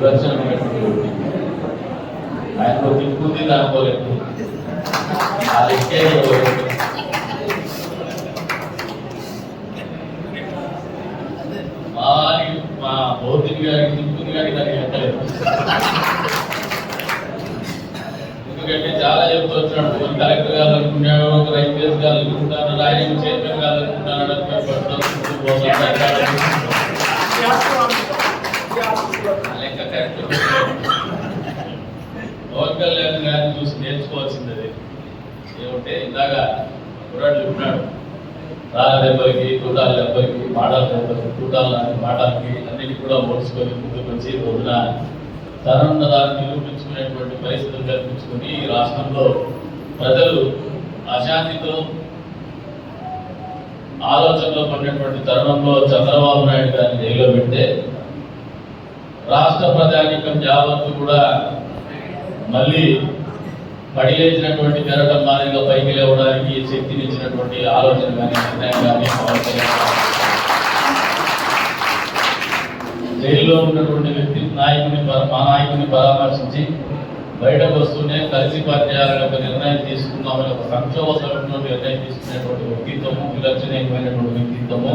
ప్రదర్శన పెట్టి చాలా చెప్తూ వచ్చినాడు మనం కలెక్టర్ గారు అనుకున్నాడు ఒక లెక్క కరెక్ట్ పవన్ కళ్యాణ్ గారిని చూసి నేర్చుకోవాల్సింది అది ఏమంటే ఇందాక కుర్రాడు చెప్పినాడు రాళ్ళ దెబ్బకి తూటాల దెబ్బకి మాటల దెబ్బకి తూటాల మాటలకి అన్నిటి కూడా మోసుకొని ముందుకు వచ్చి రోజున తరుణదాన్ని నిరూపించుకునేటువంటి పరిస్థితులు కల్పించుకుని ఈ రాష్ట్రంలో ప్రజలు అశాంతితో ఆలోచనలో పడినటువంటి తరుణంలో చంద్రబాబు నాయుడు గారిని జైల్లో పెడితే రాష్ట్ర ప్రజానీకం యావత్తు కూడా మళ్ళీ పడిలేసినటువంటి జరగడం మాదిరిగా పైకి లేవడానికి శక్తినిచ్చినటువంటి ఆలోచన కానీ నిర్ణయం కానీ జైల్లో ఉన్నటువంటి వ్యక్తి నాయకుని మా నాయకుని పరామర్శించి బయటకు వస్తూనే కలిసి పనిచేయాలని ఒక నిర్ణయం తీసుకుందామని ఒక సంక్షోభ నిర్ణయం తీసుకునేటువంటి వ్యక్తిత్వము విలక్షణీయమైనటువంటి వ్యక్తిత్వము.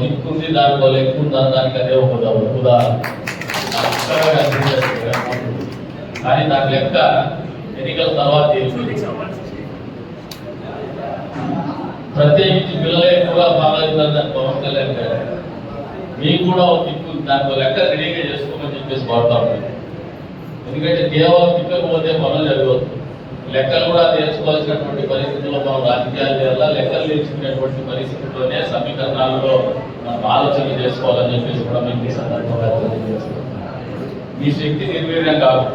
దిక్కుంది దానికి ఒక లెక్క ఉందా దానికి అదే ఒక ఉదాహరణ. కానీ దాని లెక్క ఎన్నికల తర్వాత ప్రత్యేకించి పిల్లలే కూడా బాగాలేదని పవన్ కళ్యాణ్ గారు. మీకు కూడా ఒక దిక్కు దానికి లెక్క రెడీగా చేసుకోమని చెప్పేసి కోరుతా ఉన్నాను ఎందుకంటే కేవలం దిక్కకు పనులు జరగవచ్చు లెక్కలు కూడా నేర్చుకోవాల్సినటువంటి పని మనం రాజకీయాలు చేయాలా లెక్కలు నేర్చుకునేటువంటి పరిస్థితుల్లోనే సమీకరణాల్లో మనం ఆలోచన చేసుకోవాలని చెప్పేసి కూడా మీకు ఈ సందర్భంగా తెలియజేస్తున్నాను మీ శక్తి నిర్వీర్యం కాదు.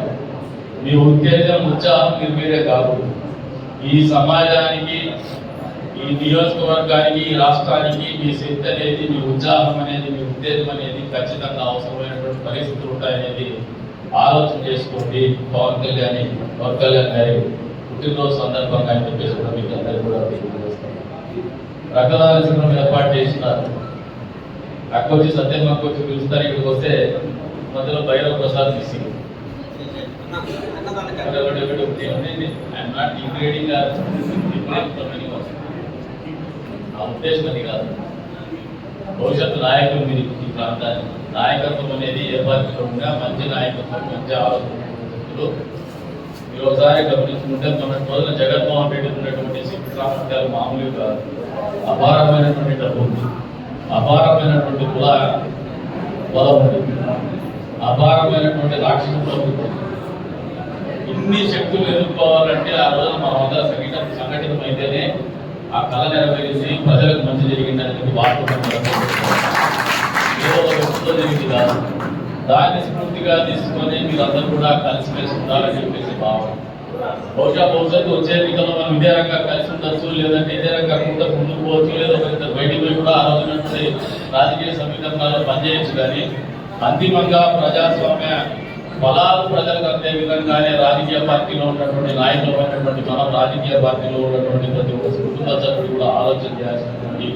మీ ఉత్తేజం ఉత్సాహం నిర్వీర్యం కాదు. ఈ సమాజానికి ఈ నియోజకవర్గానికి ఈ రాష్ట్రానికి మీ శక్తి అనేది మీ ఉత్సాహం అనేది మీ ఉత్తేజం అనేది ఖచ్చితంగా అవసరమైనటువంటి పరిస్థితులు ఉంటాయనేది ఆలోచన చేసుకోండి. పవన్ కళ్యాణ్ పవన్ కళ్యాణ్ గారి పుట్టినరోజు సందర్భంగా అని చెప్పేసి కూడా మీకు అందరికీ కూడా తెలియజేస్తాను. రక్తదాన శిబిరం ఏర్పాటు చేసినారు అక్కొచ్చి సత్యం అక్కొచ్చి పిలుస్తారు ఇక్కడికి వస్తే మధ్యలో భైరవ ప్రసాద్ మిస్సింగ్ ఉద్దేశం అది కాదు. భవిష్యత్తు నాయకులు మీరు ఈ ప్రాంతానికి నాయకత్వం అనేది ఏర్పాటుగా మంచి నాయకత్వం మంచి ఆలోచన మీరు ఒకసారి గమనించుకుంటే మన రోజున జగన్మోహన్ రెడ్డి ఉన్నటువంటి శక్తి సామర్థ్యాలు మామూలు కాదు. అపారమైనటువంటి డబ్బు ఉంది. అపారమైనటువంటి కుల బలం ఉంది. అపారమైనటువంటి రాక్షస ప్రభుత్వం ఇన్ని శక్తులు ఎదుర్కోవాలంటే ఆ రోజున మనం అందరం సంఘటన సంఘటితమైతేనే ఆ కళ నెరవేరేసి ప్రజలకు మంచి జరిగిందనేది వార్త ఏదో ఒక వ్యక్తితో జరిగింది కాదు దాన్ని స్ఫూర్తిగా తీసుకొని మీరందరూ కూడా కలిసిమెలిసి ఉండాలని చెప్పేసి భావన. బహుశా భవిష్యత్తు వచ్చే ఎన్నికల్లో మనం ఇదే రకంగా కలిసి ఉండొచ్చు లేదంటే ఇదే రకంగా కూడా ముందుకు పోవచ్చు లేదా బయటికి పోయి కూడా ఆ రోజున రాజకీయ సమీకరణాలు పనిచేయచ్చు కానీ అంతిమంగా ప్రజాస్వామ్య ఫలాలు ప్రజలకు అందే విధంగానే రాజకీయ పార్టీలో ఉన్నటువంటి నాయకులు ఉన్నటువంటి మనం రాజకీయ పార్టీలో ఉన్నటువంటి ప్రతి ఒక్క కుటుంబ సభ్యుడు కూడా ఆలోచన చేయాల్సినటువంటి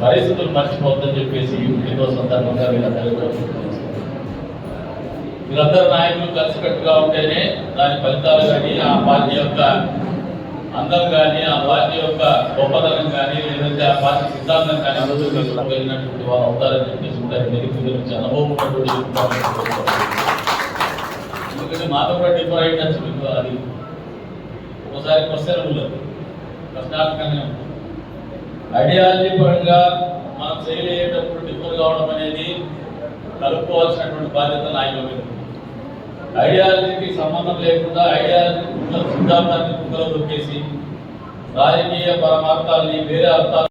పరిస్థితులు మర్చిపోద్దని చెప్పేసి ఈ సందర్భంగా వీళ్ళందరూ కూడా వీళ్ళందరూ నాయకులు కలిసికట్టుగా ఉంటేనే దాని ఫలితాలు కానీ ఆ పార్టీ యొక్క అందం కానీ ఆ పార్టీ యొక్క గొప్పతనం కానీ లేదంటే ఆ పార్టీ సిద్ధాంతం కానీ ముందుకు తీసుకువెళ్ళినటువంటి వారు అవుతారని చెప్పేసి కూడా నిరుపేద నుంచి అనుభవం ఎందుకంటే మాతో కూడా డిఫర్ అయ్యచ్చు మీకు అది. ఒకసారి క్వశ్చన్ ఉండదు ప్రశ్నాత్మకంగానే ఉంటుంది ఐడియాలజీ పరంగా మనం ఫెయిల్ అయ్యేటప్పుడు డిఫర్ కావడం అనేది కలుపుకోవాల్సినటువంటి బాధ్యత నాయకుల మీద ఐడియాలజీకి సంబంధం లేకుండా ఐడియాలజీ సిద్ధాంతాన్ని కుక్కలో దొక్కేసి రాజకీయ పరమార్థాలని వేరే అర్థాలు